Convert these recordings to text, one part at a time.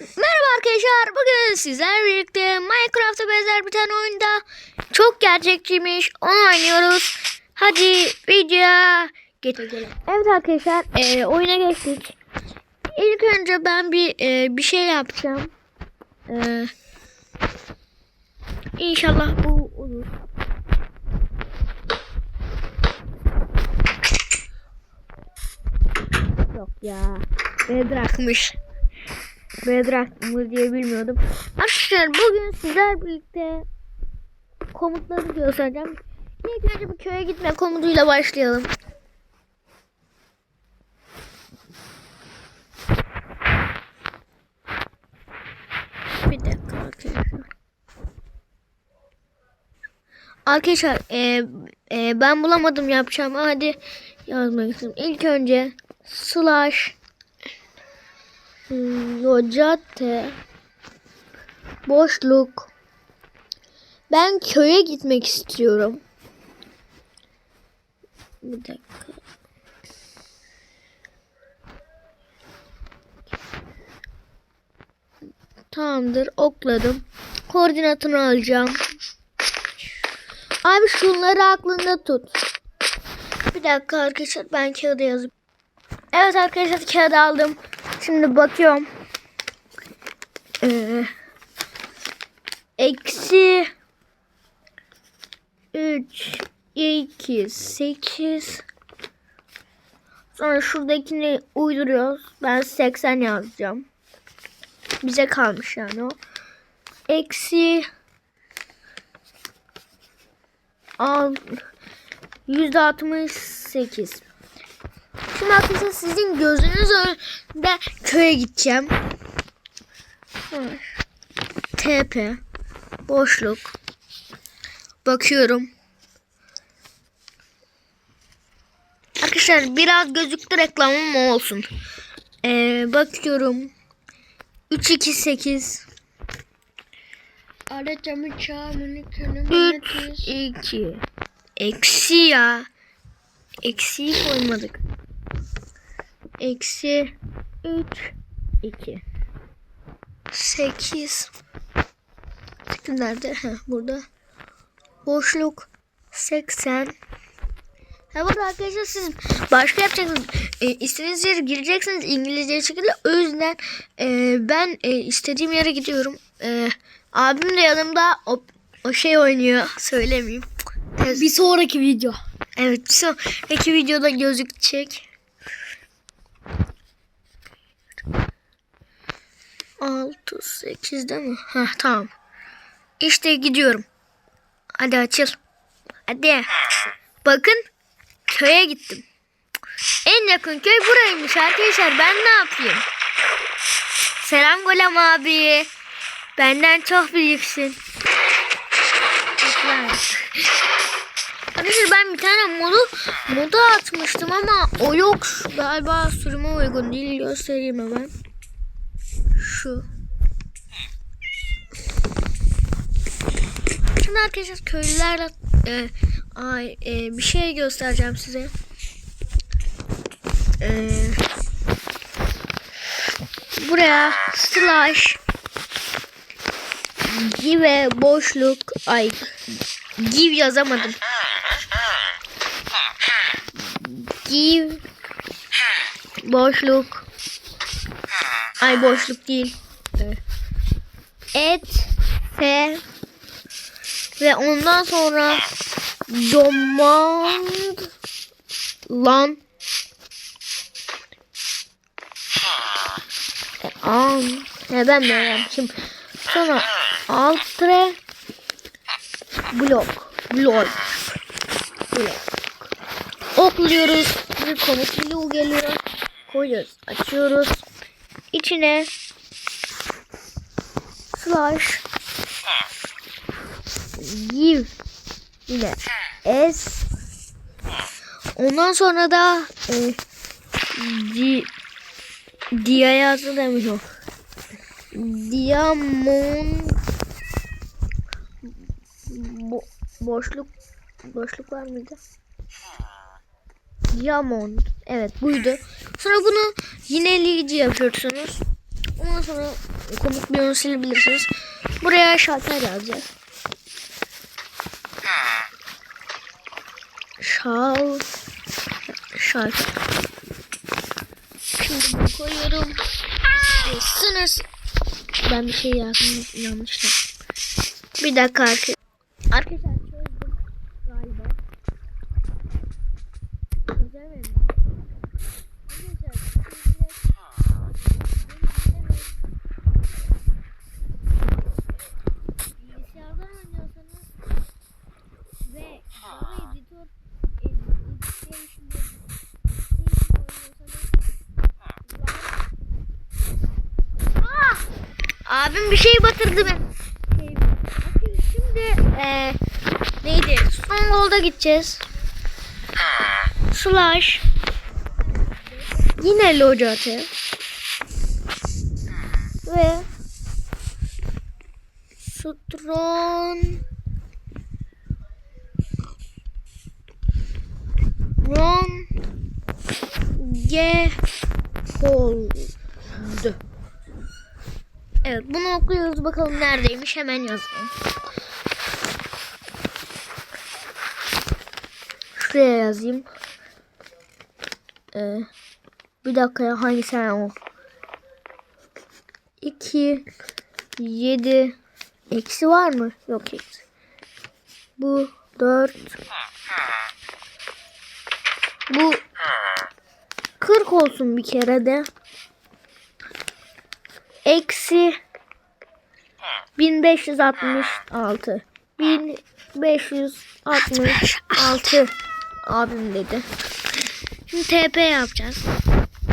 Merhaba arkadaşlar. Bugün sizlerle birlikte Minecraft'a benzer bir tane oyunda çok gerçekçiymiş. Onu oynuyoruz. Hadi videoya geçelim. Evet arkadaşlar e, oyuna geçtik. İlk önce ben bir e, bir şey yapacağım. E, İnşallah bu olur. Yok ya. Bedrock'mış. Bedrock mı diye bilmiyordum. Arkadaşlar bugün sizler birlikte komutları göstereceğim. İlk önce bir köye gitme komutuyla başlayalım. Bir dakika arkadaşlar. Arkadaşlar e, e, ben bulamadım yapacağım. Hadi yazmak istiyorum. İlk önce slash Locate boşluk ben köye gitmek istiyorum. Bir dakika. Tamamdır okladım. Koordinatını alacağım. Abi şunları aklında tut. Bir dakika arkadaşlar ben kağıda yazıp. Evet arkadaşlar kağıdı aldım. Şimdi bakıyorum. Ee, eksi 3 2 8 Sonra şuradakini uyduruyoruz. Ben 80 yazacağım. Bize kalmış yani o. Eksi Al, 168 bakmışsa sizin gözünüz önünde köye gideceğim. TP. Boşluk. Bakıyorum. Arkadaşlar biraz gözüktü reklamım olsun. Ee, bakıyorum. 328 Aracımı çağırmanı könüm 3 2 Eksi ya. Eksiyi koymadık. Eksi 3 2 8 8 nerede? Heh, burada. Boşluk 80 Ha burada arkadaşlar siz başka yapacaksınız. E, istediğiniz yere gireceksiniz İngilizce şekilde. O yüzden e, ben e, istediğim yere gidiyorum. E, abim de yanımda o, o şey oynuyor. Söylemeyeyim. Bir sonraki video. Evet bir sonraki videoda gözükecek. Altı sekiz değil mi? Heh, tamam. İşte gidiyorum. Hadi açıl. Hadi. Bakın köye gittim. En yakın köy buraymış arkadaşlar. Ben ne yapayım? Selam Golem abi. Benden çok büyüksün. Arkadaşlar ben bir tane modu moda atmıştım ama o yok. Galiba sürüme uygun değil. Göstereyim hemen. Şu. Şimdi arkadaşlar köylülerle e, ay, e, bir şey göstereceğim size. E, buraya slash give boşluk ay give yazamadım. Give boşluk ay boşluk değil. Et fe ve ondan sonra demand lan. E, an ne ben böyle yapmışım sonra altre blok blok blok. Okluyoruz. Bir komut blue geliyor. Koyuyoruz. Açıyoruz içine. Slash. Give. Yine s. Ondan sonra da e, di, dia yazdı demiş o. Diamond bo, boşluk boşluk var mıydı? Diamond evet buydu sonra bunu yineleyici yapıyorsunuz ondan sonra komik bir yön silebilirsiniz. Buraya şalter yazacağız. Şal şalter. Şimdi bunu koyuyorum. Sınırsız. Ben bir şey yazdım yanlışlıkla. Bir dakika arkadaşlar. Arkadaşlar Abim bir şey batırdı ben. Şimdi eee neydi? Stronghold'a gideceğiz. Slash. Yine Lojate. Ve Strong Ron G Hold. Evet bunu okuyoruz bakalım neredeymiş hemen yazayım. Şuraya yazayım. Ee, bir dakika ya hangi sene o? 2 7 eksi var mı? Yok eksi. Bu 4 Bu 40 olsun bir kere de. Eksi 1566 1566 abim dedi. Şimdi TP yapacağız.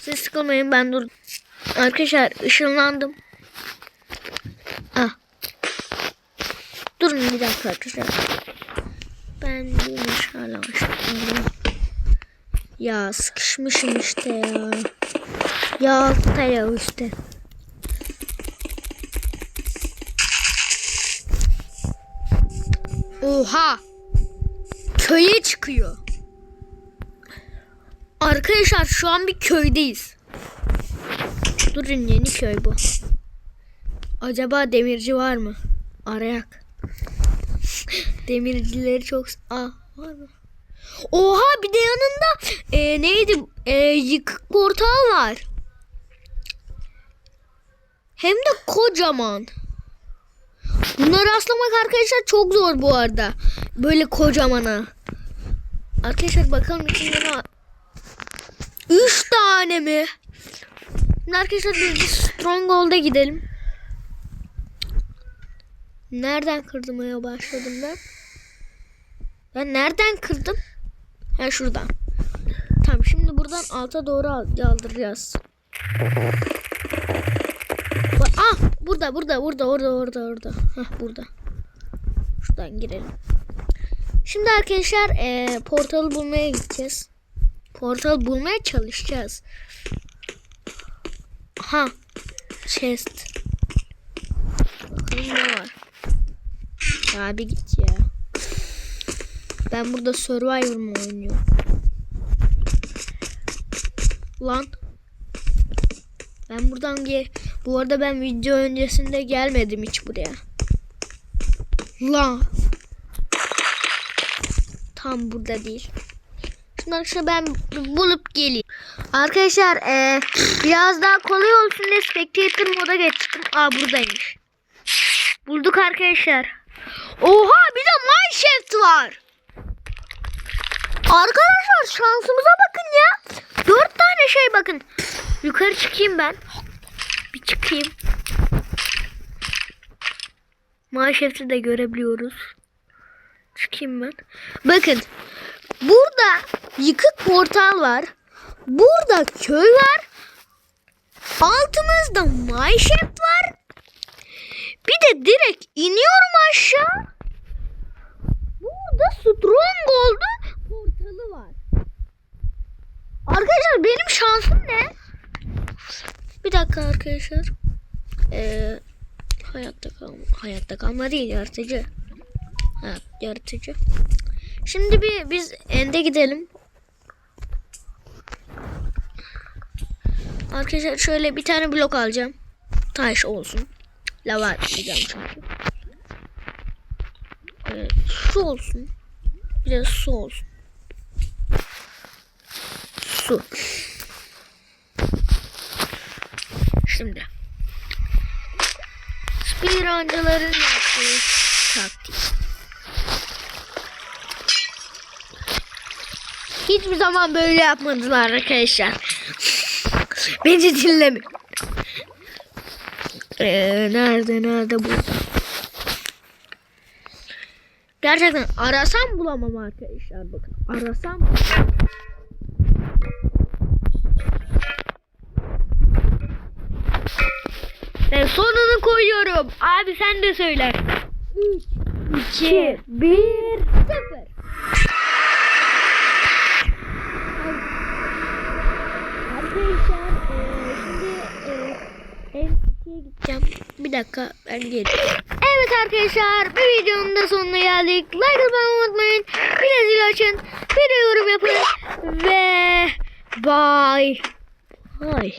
Siz sıkılmayın ben dur. Arkadaşlar ışınlandım. Ah. Durun bir dakika arkadaşlar. Ben bir meşale açtım. Ya sıkışmışım işte ya. Ya ya işte. Oha. Köye çıkıyor. Arkadaşlar şu an bir köydeyiz. Durun yeni köy bu. Acaba demirci var mı? Arayak. Demircileri çok... Aa var mı? Oha bir de yanında e, neydi? E, yıkık portal var. Hem de kocaman. Bunları rastlamak arkadaşlar çok zor bu arada. Böyle kocamana. Arkadaşlar bakalım içinde ne var. Üç tane mi? Şimdi arkadaşlar biz Stronghold'a gidelim. Nereden kırdırmaya başladım ben? Ben nereden kırdım? Ha şuradan. Tamam şimdi buradan alta doğru al- yaldıracağız. Ba- Ah burada burada burada orada orada orada. Hah burada. Şuradan girelim. Şimdi arkadaşlar eee portalı bulmaya gideceğiz. Portal bulmaya çalışacağız. Ha. Chest. Bakalım ne var. Ya bir git ya. Ben burada Survivor mu oynuyorum? Lan. Ben buradan ge Bu arada ben video öncesinde gelmedim hiç buraya. Lan. Tam burada değil. Şimdi arkadaşlar ben bulup geleyim. Arkadaşlar eee, biraz daha kolay olsun diye Spectator moda geçtim. Aa buradaymış. Bulduk arkadaşlar. Oha bir de Mineshaft var. Arkadaşlar şansımıza bakın ya. Dört tane şey bakın. Yukarı çıkayım ben. Çıkayım. Mineshaft'ı da görebiliyoruz. Çıkayım ben. Bakın. Burada yıkık portal var. Burada köy var. Altımızda Mineshaft var. Bir de direkt iniyorum aşağı. Burada Stronghold'un portalı var. Arkadaşlar benim şansım ne? Bir dakika arkadaşlar. Ee, hayatta kalma, hayatta kalma değil yaratıcı. Evet, yaratıcı. Şimdi bir biz ende gidelim. Arkadaşlar şöyle bir tane blok alacağım. Taş olsun. Lava diyeceğim çünkü. Ee, su olsun. Bir de su olsun. Su. Şimdi. Speedruncuların yaptığı taktik. Hiçbir zaman böyle yapmadılar arkadaşlar. Beni dinlemiyor. Ee, nerede nerede burada? Gerçekten arasam bulamam arkadaşlar bakın. Arasam koyuyorum. Abi sen de söyle. 3, 2, 1, 0. Arkadaşlar eee, şimdi eee, M2'ye gideceğim. Bir dakika ben geliyorum. Evet arkadaşlar bir videonun da sonuna geldik. Like atmayı unutmayın. Bir zil açın. Bir de yorum yapın. Ve bye. Bye.